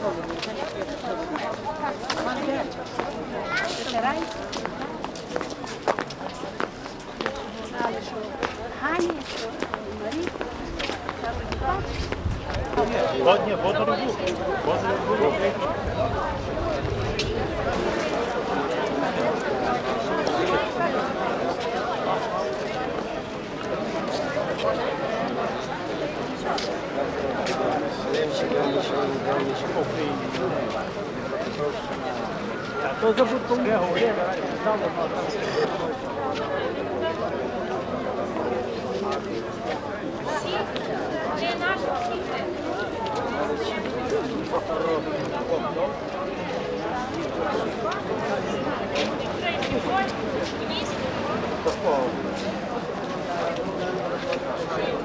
Ні, был. Вот он був. То забудь кому говорити.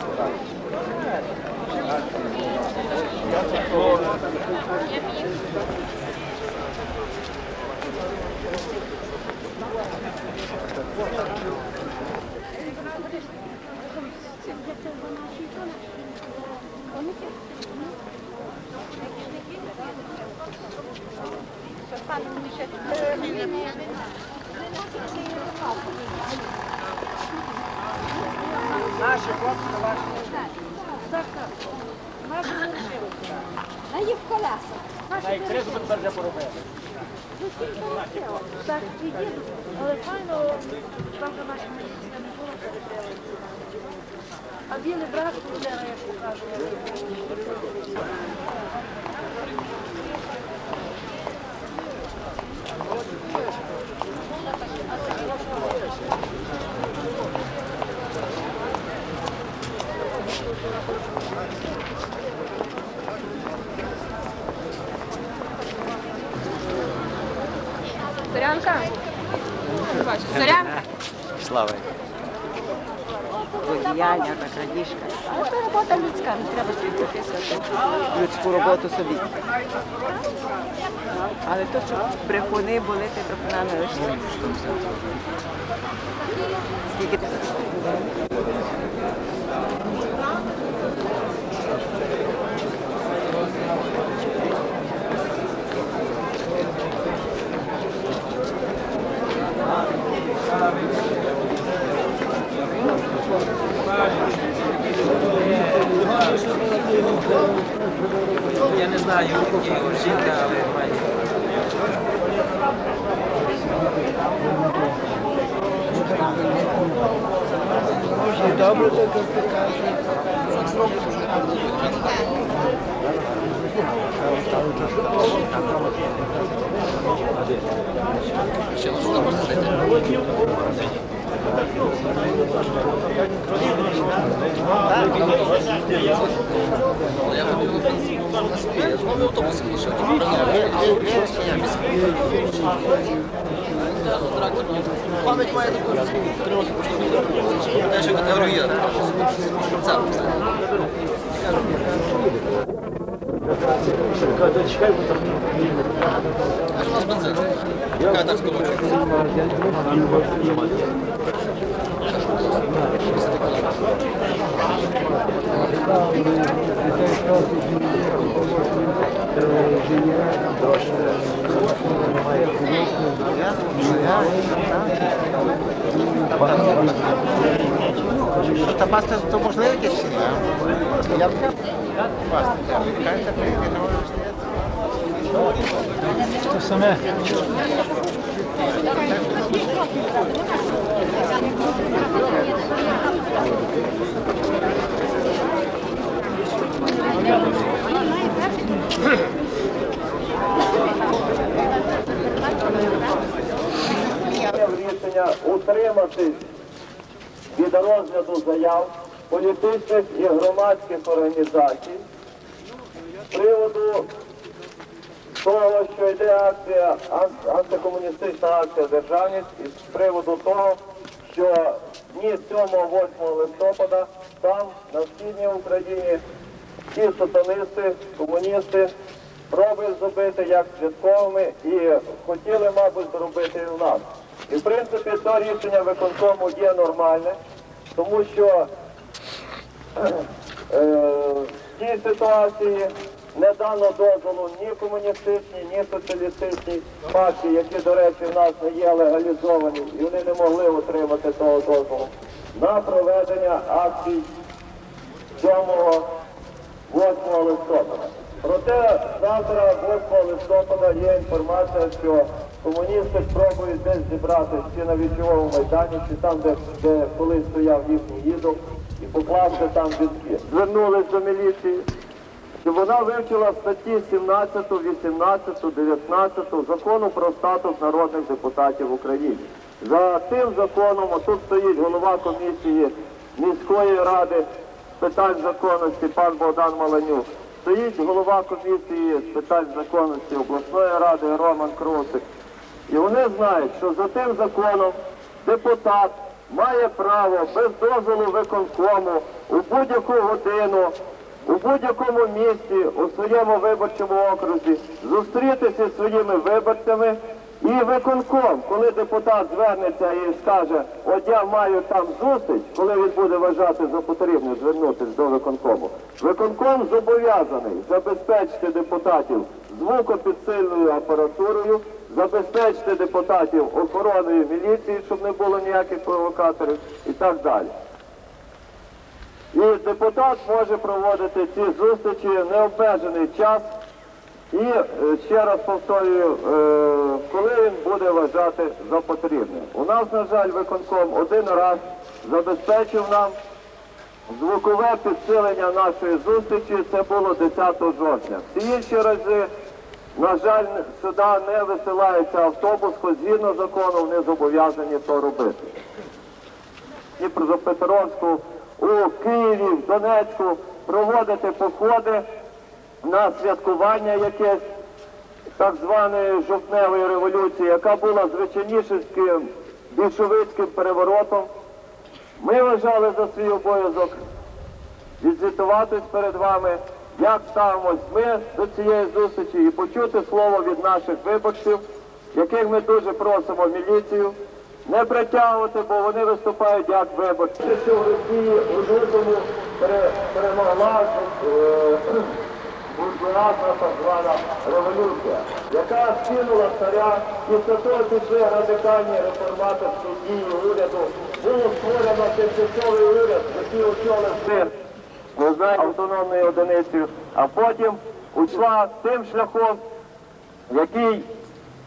А Thank you. Білий брат буде, як покажу. Зорянка? Зорянка? Слава. Водіяння, та крадіжка. Але це робота людська, не треба собі людську роботу собі. Але то, що брехуни були, ти брехунами лише. Скільки ти Я не знаю, його жінка, але має. добре, то ти кажеш. Я знову автобусом лишив. Пам'ять має таку тривогу, що те, що категорія. Це. Чекай, бо там А ж у нас бензин. Яка так скорочується? Та паста то можливо якесь? чи Я б паста. Кажете, прийти не можу те саме. Рішення утриматись від розгляду заяв політичних і громадських організацій з приводу того, що йде акція, антикомуністична акція державність, і з приводу того, що дні 7-8 листопада там, на східній Україні, ті сатанисти, комуністи пробують зробити як святковими і хотіли, мабуть, зробити і в нас. І в принципі це рішення виконкому є нормальне, тому що е, в цій ситуації не дано дозволу ні комуністичній, ні соціалістичній партії, які, до речі, в нас не є легалізовані, і вони не могли отримати того дозволу на проведення акцій 7 8 листопада. Проте завтра, 8 листопада, є інформація, що комуністи спробують десь зібрати чи на вічовому майдані, чи там, де, де колись стояв їхній їдок, і покласти там візки. Звернулись до міліції, щоб вона вивчила статті 17, 18, 19 закону про статус народних депутатів України. За тим законом, отут стоїть голова комісії міської ради питань законності пан Богдан Маланюк. Стоїть голова комісії з питань законності обласної ради Роман Крусик. І вони знають, що за тим законом депутат має право без дозволу виконкому у будь-яку годину, у будь-якому місці у своєму виборчому окрузі зустрітися зі своїми виборцями і виконком, коли депутат звернеться і скаже, от я маю там зустріч, коли він буде вважати за потрібне звернутися до виконкому. Виконком зобов'язаний забезпечити депутатів звукопідсильною апаратурою, забезпечити депутатів охороною міліції, щоб не було ніяких провокаторів і так далі. І депутат може проводити ці зустрічі необмежений час. І е, ще раз повторюю, е, коли він буде вважати за потрібне. У нас, на жаль, виконком один раз забезпечив нам звукове підсилення нашої зустрічі. Це було 10 жовтня. Всі інші рази, на жаль, сюди не висилається автобус, хоч згідно закону вони зобов'язані то робити. І Дніпропетровську, у Києві, в Донецьку проводити походи на святкування якесь так званої жовтневої революції, яка була звичайнішим більшовицьким переворотом. Ми вважали за свій обов'язок відзвітуватись перед вами, як ставимось ми до цієї зустрічі і почути слово від наших виборців, яких ми дуже просимо міліцію не притягувати, бо вони виступають як виборці. Що в Росії у лютому перемогла е, буржуазна так звана революція, яка скинула царя, і того пішли радикальні реформаторські дії уряду. Було створено тимчасовий уряд, який очолив знаєте, автономною одиницею, а потім ушла тим шляхом, який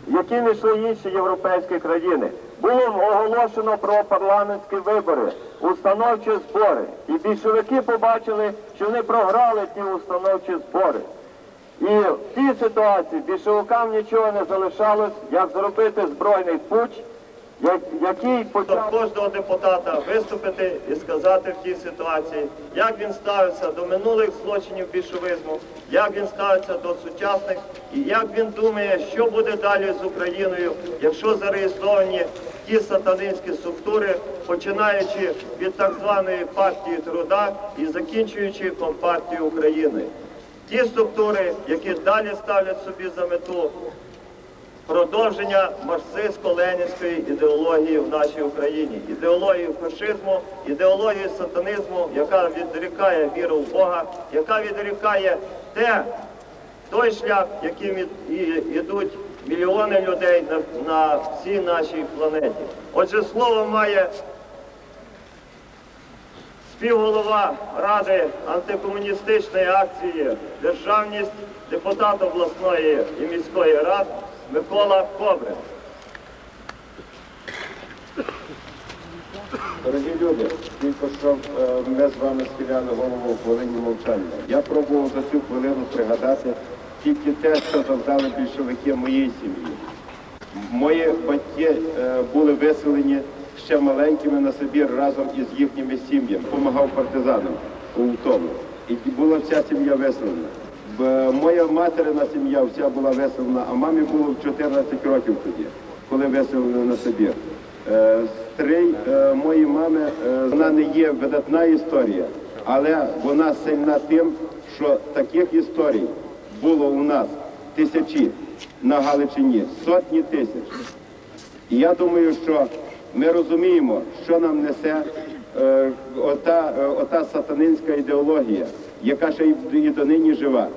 якими йшли інші європейські країни. Було оголошено про парламентські вибори, установчі збори. І більшовики побачили, що вони програли ті установчі збори. І в цій ситуації більшовикам нічого не залишалось, як зробити збройний путч, як- який почав кожного депутата виступити і сказати в тій ситуації, як він ставиться до минулих злочинів більшовизму, як він ставиться до сучасних, і як він думає, що буде далі з Україною, якщо зареєстровані ті сатанинські структури, починаючи від так званої партії труда і закінчуючи Компартією України. Ті структури, які далі ставлять собі за мету продовження марксистсько-ленінської ідеології в нашій Україні, ідеології фашизму, ідеології сатанизму, яка відрікає віру в Бога, яка відрікає те, той шлях, яким ідуть мільйони людей на, на всій нашій планеті. Отже, слово має співголова Ради антикомуністичної акції Державність, депутат обласної і міської рад Микола Кобрин. Дорогі люди, тільки що е, ми з вами схиляли голову в хвилині мовчання. Я пробував за цю хвилину пригадати тільки те, що завдали більшовики моїй сім'ї. Мої батьки е, були виселені ще маленькими на Сибір разом із їхніми сім'ями. Помагав партизанам у тому. І була вся сім'я виселена. Моя материна сім'я вся була виселена, а мамі було 14 років тоді, коли виселені на Сибір. Е, Стрий е, моєї мами, вона не є видатна історія, але вона сильна тим, що таких історій було у нас тисячі на Галичині, сотні тисяч. І я думаю, що ми розуміємо, що нам несе е, ота, е, ота сатанинська ідеологія, яка ще й, і донині жива.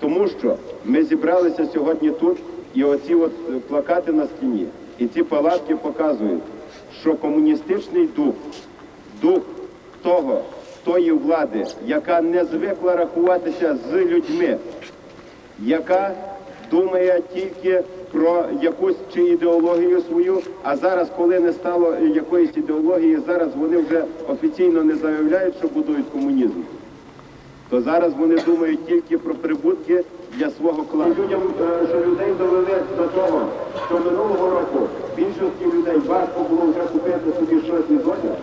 Тому що ми зібралися сьогодні тут, і оці от плакати на стіні, і ці палатки показують, що комуністичний дух, дух того, тої влади, яка не звикла рахуватися з людьми, яка думає тільки про якусь чи ідеологію свою, а зараз, коли не стало якоїсь ідеології, зараз вони вже офіційно не заявляють, що будують комунізм. То зараз вони думають тільки про прибутки для свого клану. Людям, е, що людей довели до того, що минулого року більшості людей важко було вже купити собі щось із одягу.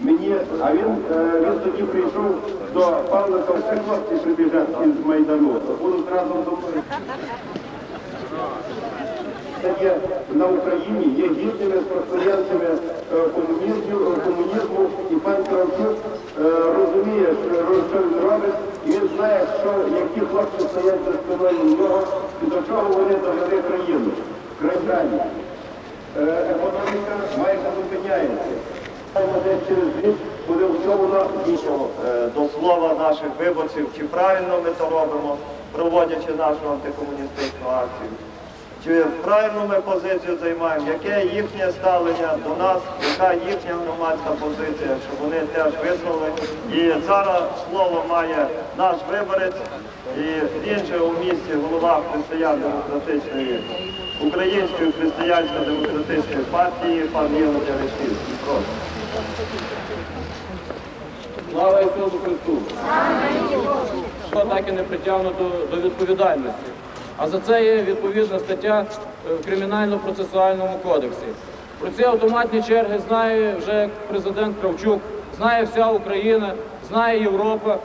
Мені, а він, е, він тоді прийшов до Павлика, всі хлопці прибіжать із Майдану, то будуть разом. Це є на Україні є гідними спадкоємцями е, комунізму, комунізму, і пан Кравчук е, розуміє, що, він робить, і він знає, що які хлопці стоять за спиною в нього, і до чого вони довели країну. Країні. Е, економіка. Е, до слова наших виборців, чи правильно ми то робимо, проводячи нашу антикомуністичну акцію. Чи правильну ми позицію займаємо, яке їхнє ставлення до нас, яка їхня громадська позиція, щоб вони теж визнали. І зараз слово має наш виборець, і він же у місті голова християн-демократичної, Української християнсько-демократичної партії, пан Євген. Прошу. Слава Ісусу Христу! Хто так і не притягнуто до відповідальності. А за це є відповідна стаття е, в Кримінально-процесуальному кодексі. Про ці автоматні черги знає вже президент Кравчук, знає вся Україна, знає Європа.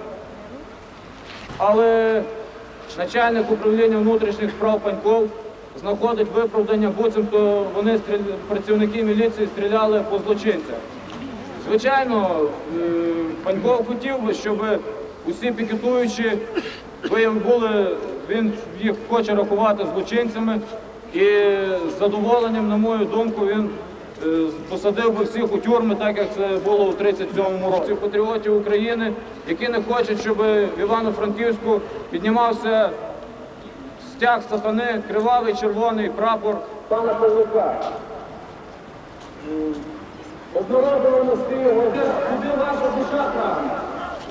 Але начальник управління внутрішніх справ Паньков знаходить виправдання, буцімто вони працівники міліції стріляли по злочинцях. Звичайно, Паньков хотів би, щоб усі пікетуючі були, він їх хоче рахувати злочинцями, і з задоволенням, на мою думку, він е, посадив би всіх у тюрми, так як це було у 37-му році. Патріотів України, які не хочуть, щоб в Івано-Франківську піднімався стяг сатани, кривавий червоний прапор пана Павлука. Одноразово на свій куди ваша душа прагне.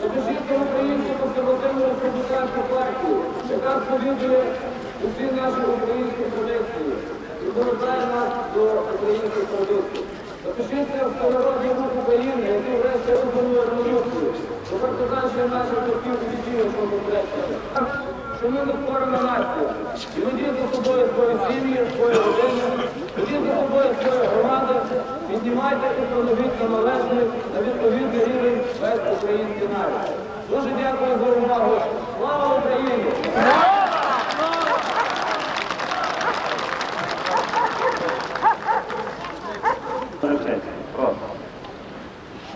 Напишіться українську консервативну республіканську партію, яка сповідує усі наші українські традиції і повертає нас до українських традицій. Запишіться в Всенародний рух України, який врешті виконує революцію. Бо партизанщина наших батьків відділи, що попередження. Що ми не створена нація. І ведіть за собою свої сім'ї, свої родини, ведіть за собою свої громади, піднімайте і становіть на належний на відповідний рівень весь український народ. Дуже дякую за увагу. Слава Україні!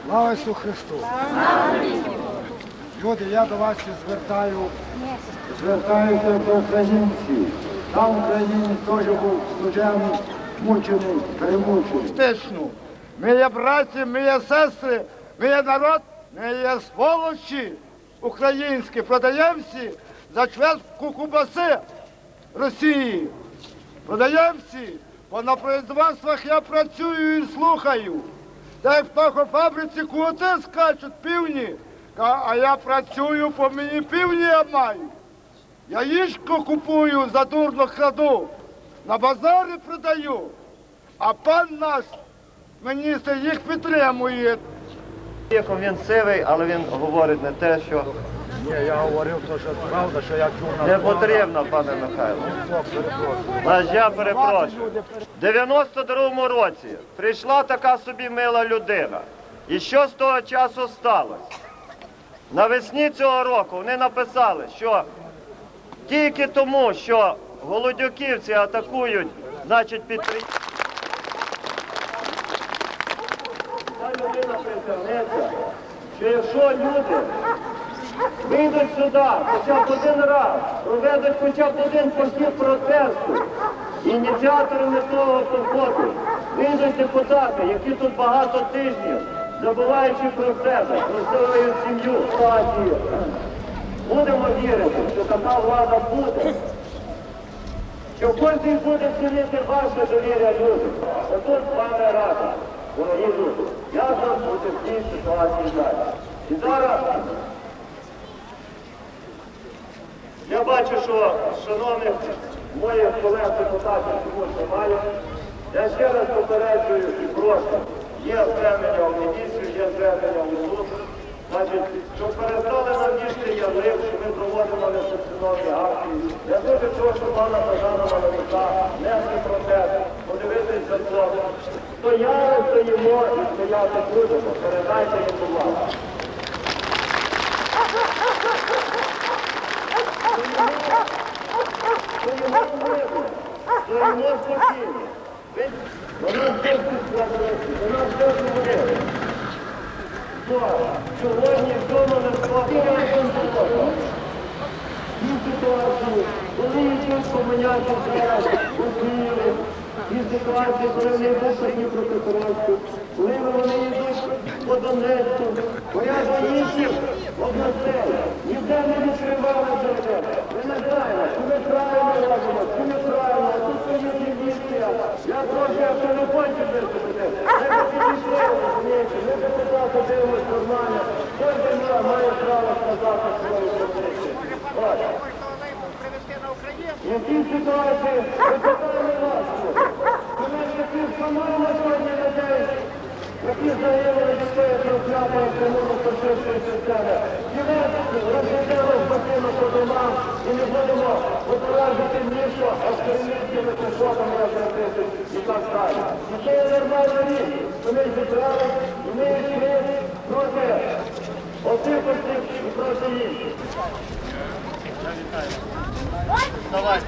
Слава Ісусу Христу! Люди, я до вас ще звертаю, звертаюся до українців. Там Україні теж був служений, мучений, перемучений. Стичну. Ми є браті, ми є сестри, ми є народ, ми є сволочі українські, продаємо за чвертку кубаси Росії. Продаємо всі, бо на производствах я працюю і слухаю. Та в птахофабриці кути скачуть півні, Ка- а я працюю, по мені півні я маю. Яєчко купую, задурно краду, на базарі продаю, а пан наш міністр їх підтримує. Віком він сивий, але він говорить не те, що Ні, я говорив, то, що правда, що я чув не потрібно, пане Михайло. Значить, я перепрошую. В 92-му році прийшла така собі мила людина. І що з того часу сталося? Навесні цього року вони написали, що тільки тому, що голодюківці атакують, значить підприємство. Що якщо люди вийдуть сюди хоча б один раз, проведуть хоча б один похід протесту, ініціаторами того походу вийдуть депутати, які тут багато тижнів, забуваючи про себе, про свою сім'ю, партію, Будемо вірити, що така влада буде. Що кожен буде цінити ваше довір'я людям. Отут пане рада, дорогі люди, як нам бути в цій ситуації далі. І зараз я бачу, що шановних моїх колег депутатів чомусь немає. Я ще раз попереджую і прошу, є звернення в міліцію, є звернення. Значить, щоб перестали нам вішати ярлик, що ми проводимо несанкціоновані акції. Я дуже прошу пана Богдана Маловика нести протест, подивитись за хлопцем. Стояли, стоїмо і стояти будемо. Передайте їм, будь ласка. Стоїмо спокійно. Ви- Вона все вона все Сьогодні вдома не складаємо цю ситуацію, коли йдуть поминяти зараз у Києві, і ситуації, коли вони йдуть Дніпропетровську, коли вони йдуть по Донецьку, бо я порядок інших областей, ніде не відкривали себе. Ми не знаємо, чи ми правильно робимо, чи не правильно, тут стоїть міліція. Я прошу, якщо не хочете виступити, ми б підійшли, розумієте, ми б депутати дивимось нормально. Кожен має право сказати свою позицію. І в цій ситуації виконали. Тому що ті встановлено сьогодні людей, які загинули дітей трансляти прямому фашистської системи. Ми розглядали спокійно по домам і не будемо випроваджувати місто австралійськими підходами розробити і так далі. І це є нормальна річ, що ми зібрали ми йшли проти давай, проти інших. Давайте.